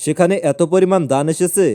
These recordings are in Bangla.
সেখানে এত পরিমাণ দান এসেছে,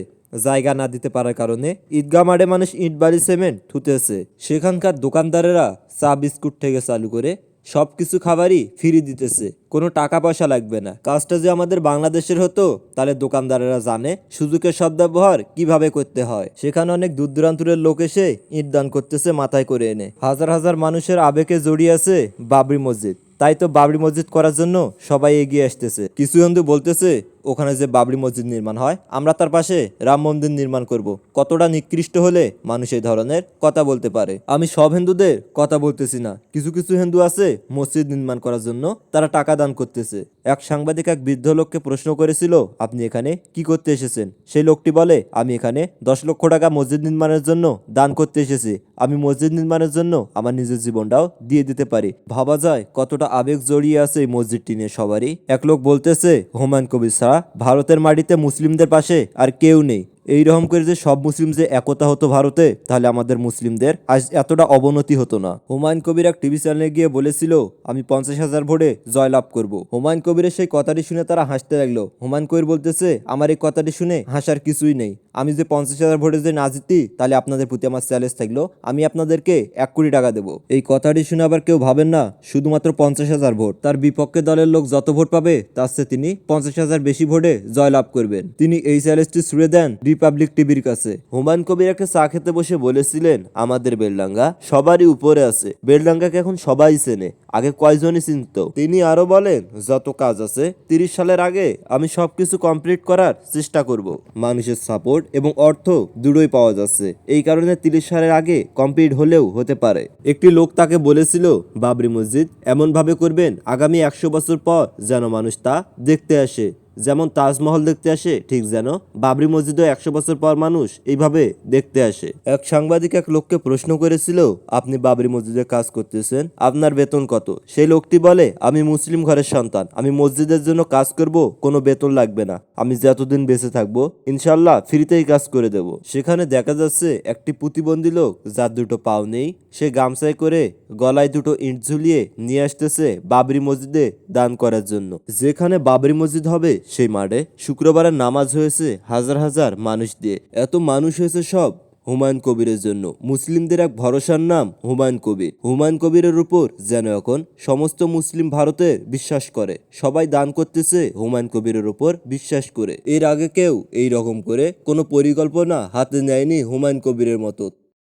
জায়গা না দিতে পারার কারণে ঈদগাহ মাঠে মানুষ ইট বালি সিমেন্ট থুতেছে। সেখানকার দোকানদারেরা চা, বিস্কুট থেকে চালু করে সব কিছু খাবারই ফ্রি দিতেছে। কোনো টাকা পয়সা লাগবে না। কাজটা যে আমাদের বাংলাদেশের হতো, তাহলে দোকানদারেরা জানে সুযোগের সব ব্যবহার কীভাবে করতে হয়। সেখানে অনেক দূর দূরান্তরের লোক এসে ইট দান করতেছে মাথায় করে এনে। হাজার হাজার মানুষের আবেগে জড়িয়ে আছে বাবরি মসজিদ। তাই তো বাবরি মসজিদ করার জন্য সবাই এগিয়ে আসতেছে। কিছু হিন্দু বলতেছে ওখানে যে বাবরি মসজিদ নির্মাণ হয়, আমরা তার পাশে রাম মন্দির নির্মাণ করব। কতটা নিকৃষ্ট হলে মানুষ এই ধরনের কথা বলতে পারে? আমি সব হিন্দুদের কথা বলতেছি না। কিছু কিছু হিন্দু আছে মসজিদ নির্মাণ করার জন্য তারা টাকা দান করতেছে। এক সাংবাদিক এক বৃদ্ধ লোককে প্রশ্ন করেছিল, আপনি এখানে কি করতে এসেছেন? সেই লোকটি বলে, আমি এখানে দশ লক্ষ টাকা মসজিদ নির্মাণের জন্য দান করতে এসেছি। আমি মসজিদ নির্মাণের জন্য আমার নিজের জীবনটাও দিয়ে দিতে পারি। ভাবা যায় কতটা আবেগ জড়িয়ে আছে এই মসজিদটি নিয়ে সবারই। এক লোক বলতেছে, হুমায়ুন কবির ছাড়া ভারতের মাটিতে মুসলিমদের পাশে আর কেউ নেই। এইরকম করে যে সব মুসলিম যে একতা হতো ভারতে, তাহলে আমাদের মুসলিমদের আজ এতটা অবনতি হতো না। হুমায়ুন কবির এক টিভি চ্যানেলে গিয়ে বলেছিল, আমি পঞ্চাশ হাজার ভোটে জয়লাভ করব। হুমায়ুন কবিরের সেই কথাটি শুনে তারা হাসতে লাগল। হুমায়ুন কবির বলতেছে, আমার এই কথাটি শুনে হাসার কিছুই নেই। আমি যে পঞ্চাশ হাজার ভোটে যে না জিতি, তাহলে আপনাদের প্রতি আমার চ্যালেঞ্জ থাকল। আমি আপনাদেরকে এক কোটি টাকা দেবো। এই কথাটি শুনে আবার কেউ ভাবেন না, শুধুমাত্র পঞ্চাশ হাজার ভোট। তার বিপক্ষে দলের লোক যত ভোট পাবে, তার চেয়ে তিনি পঞ্চাশ হাজার বেশি ভোটে জয়লাভ করবেন। তিনি এই চ্যালেঞ্জটি ছুড়ে দেন রিপাবলিক টিভির কাছে। হুমায়ুন কবির একটা চা খেতে বসে বলেছিলেন, আমাদের বেলডাঙ্গা সবারই উপরে আছে। বেলডাঙ্গাকে এখন সবাই চেনে। আগে কয়জনই চিনত? তিনি আরও বলেন, যত কাজ আছে, তিরিশ সালের আগে আমি সবকিছু কমপ্লিট করার চেষ্টা করব। মানুষের সাপোর্ট এবং অর্থ দুটোই পাওয়া যাচ্ছে। এই কারণে তিরিশ সালের আগে কমপ্লিট হলেও হতে পারে। একটি লোক তাকে বলেছিল, বাবরি মসজিদ এমন ভাবে করবেন আগামী একশো বছর পর যেন মানুষ তা দেখতে আসে। যেমন তাজমহল দেখতে আসে, ঠিক যেন। বাবরি মসজিদও একশো বছর পর মানুষ এইভাবে দেখতে আসে। এক সাংবাদিক এক লোককে প্রশ্ন করেছিল, আপনি বাবরি মসজিদে কাজ করতেছেন? আপনার বেতন কত? সেই লোকটি বলে, আমি মুসলিম ঘরের সন্তান। আমি মসজিদের জন্য কাজ করব, কোনো বেতন লাগবে না। আমি যতদিন বেঁচে থাকব ইনশাল্লাহ ফ্রিতেই কাজ করে দেব। সেখানে দেখা যাচ্ছে, একটি প্রতিবন্ধী লোক, যার দুটো পাও নেই, সে গামছায় করে গলায় দুটো ইট ঝুলিয়ে নিয়ে আসতেছে বাবরি মসজিদে দান করার জন্য। যেখানে বাবরি মসজিদ হবে সেই মাঠে শুক্রবারের নামাজ হয়েছে হাজার হাজার মানুষ দিয়ে। এত মানুষ হয়েছে সব হুমায়ুন কবিরের জন্য। মুসলিমদের এক ভরসার নাম হুমায়ুন কবির। হুমায়ুন কবিরের উপর যেন এখন সমস্ত মুসলিম ভারতে বিশ্বাস করে। সবাই দান করতেছে হুমায়ুন কবিরের উপর বিশ্বাস করে। এর আগে কেউ এই রকম করে কোনো পরিকল্পনা হাতে নেয়নি হুমায়ুন কবিরের মতো।